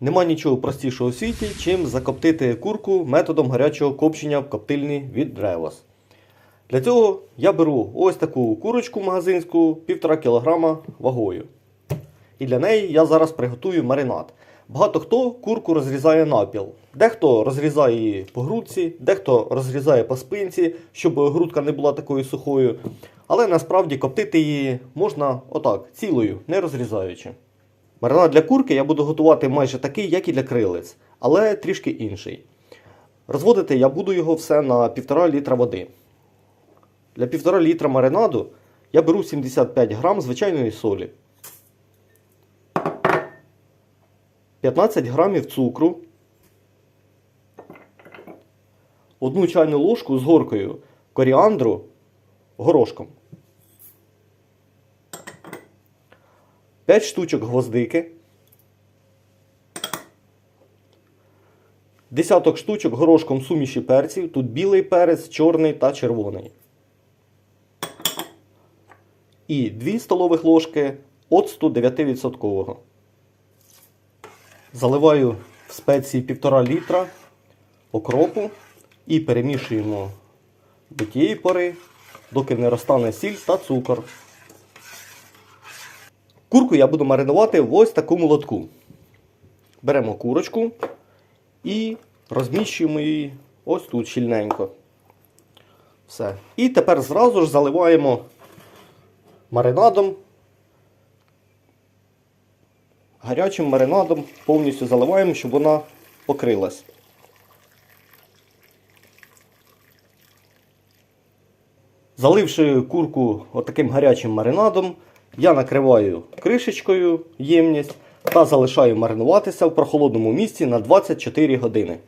Нема нічого простішого у світі, чим закоптити курку методом гарячого копчення в коптильні від Древос. Для цього я беру ось таку курочку магазинську 1,5 кг вагою. І для неї я зараз приготую маринад. Багато хто курку розрізає напіл. Дехто розрізає її по грудці, дехто розрізає по спинці, щоб грудка не була такою сухою. Але насправді коптити її можна отак, цілою, не розрізаючи. Маринад для курки я буду готувати майже такий, як і для крилиць, але трішки інший. Розводити я буду його все на 1,5 літра води. Для 1,5 літра маринаду я беру 75 грам звичайної солі, 15 грамів цукру, 1 чайну ложку з горкою коріандру горошком, 5 штучок гвоздики, десяток штучок горошком суміші перців, тут білий перець, чорний та червоний. І 2 столових ложки оцту 9%. Заливаю в спеції 1,5 літра окропу і перемішуємо до тієї пори, доки не розтане сіль та цукор. Курку я буду маринувати в ось такому лотку. Беремо курочку і розміщуємо її ось тут щільненько. Все. І тепер зразу ж заливаємо маринадом. Гарячим маринадом повністю заливаємо, щоб вона покрилась. Заливши курку отаким гарячим маринадом, я накриваю кришечкою ємність та залишаю маринуватися в прохолодному місці на 24 години.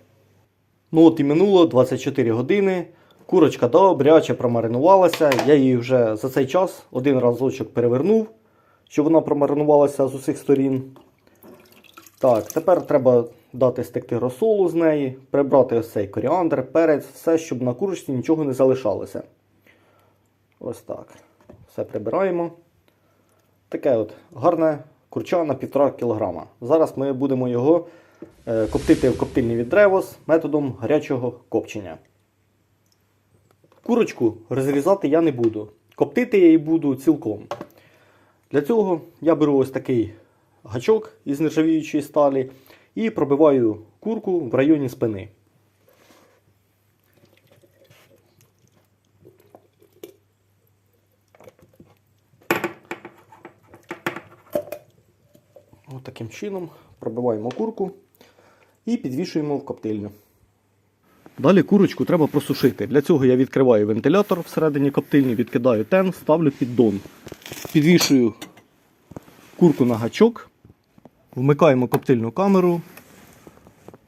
Ну от і минуло 24 години. Курочка добряче промаринувалася. Я її вже за цей час один разочок перевернув, щоб вона промаринувалася з усіх сторін. Так, тепер треба дати стекти розсолу з неї, прибрати ось цей коріандр, перець, все, щоб на курочці нічого не залишалося. Ось так. Все прибираємо. Таке от гарне курча на 1,5 кг. Зараз ми будемо його е, коптити в коптильні від Древос методом гарячого копчення. Курочку розрізати я не буду. Коптити я її буду цілком. Для цього я беру ось такий гачок із нержавіючої сталі і пробиваю курку в районі спини. Ось таким чином пробиваємо курку і підвішуємо в коптильню. Далі курочку треба просушити. Для цього я відкриваю вентилятор всередині коптильні, відкидаю тен, ставлю піддон. Підвішую курку на гачок, вмикаємо коптильну камеру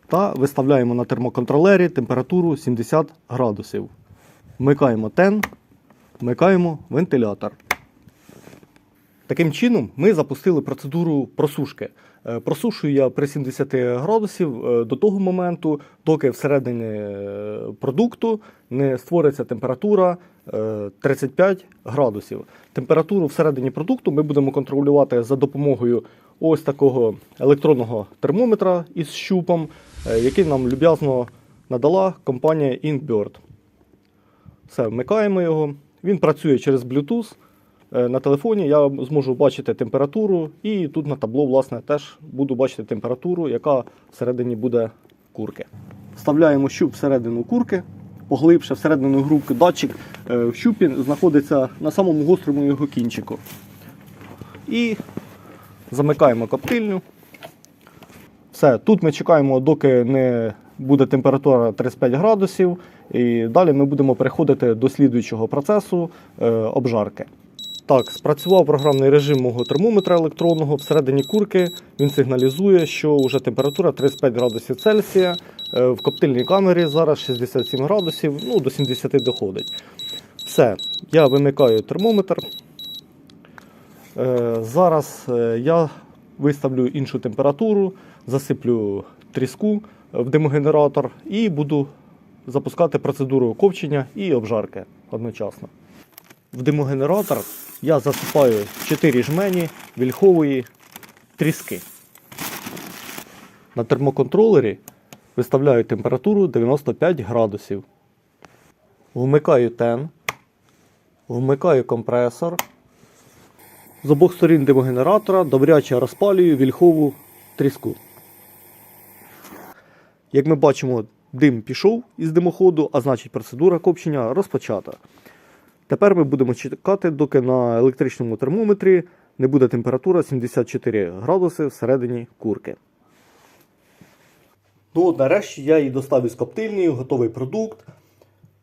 та виставляємо на термоконтролері температуру 70 градусів. Вмикаємо тен, вмикаємо вентилятор. Таким чином ми запустили процедуру просушки. Е, Просушую я при 70 градусів е, до того моменту, доки всередині е, продукту не створиться температура е, 35 градусів. Температуру всередині продукту ми будемо контролювати за допомогою ось такого електронного термометра із щупом, який нам люб'язно надала компанія Inkbird. Все, вмикаємо його. Він працює через Bluetooth. Е, На телефоні я зможу бачити температуру, і тут на табло, власне, теж буду бачити температуру, яка всередині буде курки. Вставляємо щуп всередину курки, поглибше всередину грубки датчик е, в щупі знаходиться на самому гострому його кінчику. І замикаємо коптильню. Все, тут ми чекаємо, доки не буде температура 35 градусів, і далі ми будемо переходити до слідуючого процесу е, обжарки. Так, спрацював програмний режим мого термометра електронного. Всередині курки він сигналізує, що вже температура 35 градусів Цельсія. Е, В коптильній камері зараз 67 градусів, ну до 70 доходить. Все, я вимикаю термометр. Е, Зараз е, я виставлю іншу температуру, засиплю тріску в димогенератор і буду запускати процедуру копчення і обжарки одночасно. В димогенератор я засипаю 4 жмені вільхової тріски. На термоконтролері виставляю температуру 95 градусів. Вмикаю тен. Вмикаю компресор. З обох сторін димогенератора добряче розпалюю вільхову тріску. Як ми бачимо, дим пішов із димоходу, а значить процедура копчення розпочата. Тепер ми будемо чекати, доки на електричному термометрі не буде температура 74 градуси всередині курки. Ну от нарешті я її достав із коптильні, готовий продукт,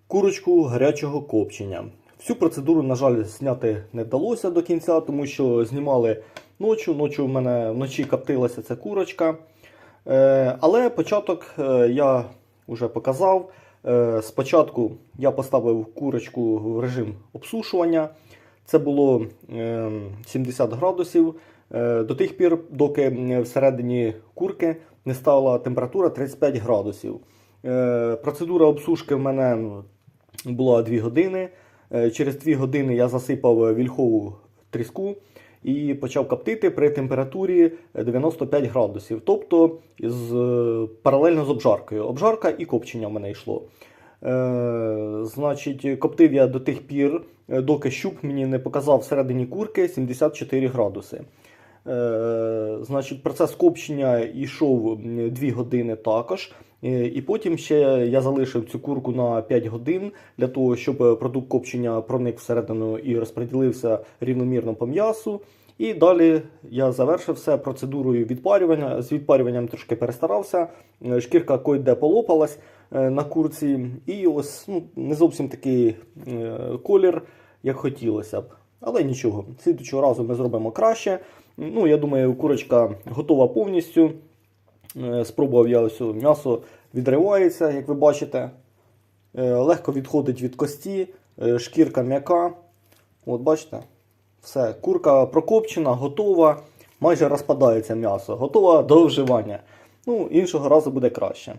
курочку гарячого копчення. Всю процедуру, на жаль, зняти не вдалося до кінця, тому що знімали ночі. Ночі у мене вночі коптилася ця курочка. Е, але початок е, я вже показав. Е, спочатку я поставив курочку в режим обсушування. Це було е, 70 градусів. Е, до тих пір, доки всередині курки не стала температура 35 градусів. Е, процедура обсушки в мене була 2 години. Е, через 2 години я засипав вільхову тріску і почав коптити при температурі 95 градусів. Тобто з, е, паралельно з обжаркою. Обжарка і копчення в мене йшло. Е, значить, коптив я до тих пір, е, доки щуп мені не показав всередині курки 74 градуси. Е, значить, процес копчення йшов 2 години також. Е, І потім ще я залишив цю курку на 5 годин для того, щоб продукт копчення проник всередину і розподілився рівномірно по м'ясу. І далі я завершив все процедурою відпарювання. З відпарюванням трошки перестарався. Е, Шкірка койде полопалась е, на курці. І ось ну, не зовсім такий е, колір, як хотілося б. Але нічого, слідчого разу ми зробимо краще. Ну, я думаю, курочка готова повністю. Е, Спробував я ось м'ясо відривається, як ви бачите. Е, Легко відходить від кості, е, шкірка м'яка. От бачите, все, курка прокопчена, готова, майже розпадається м'ясо, готова до вживання. Ну, іншого разу буде краще.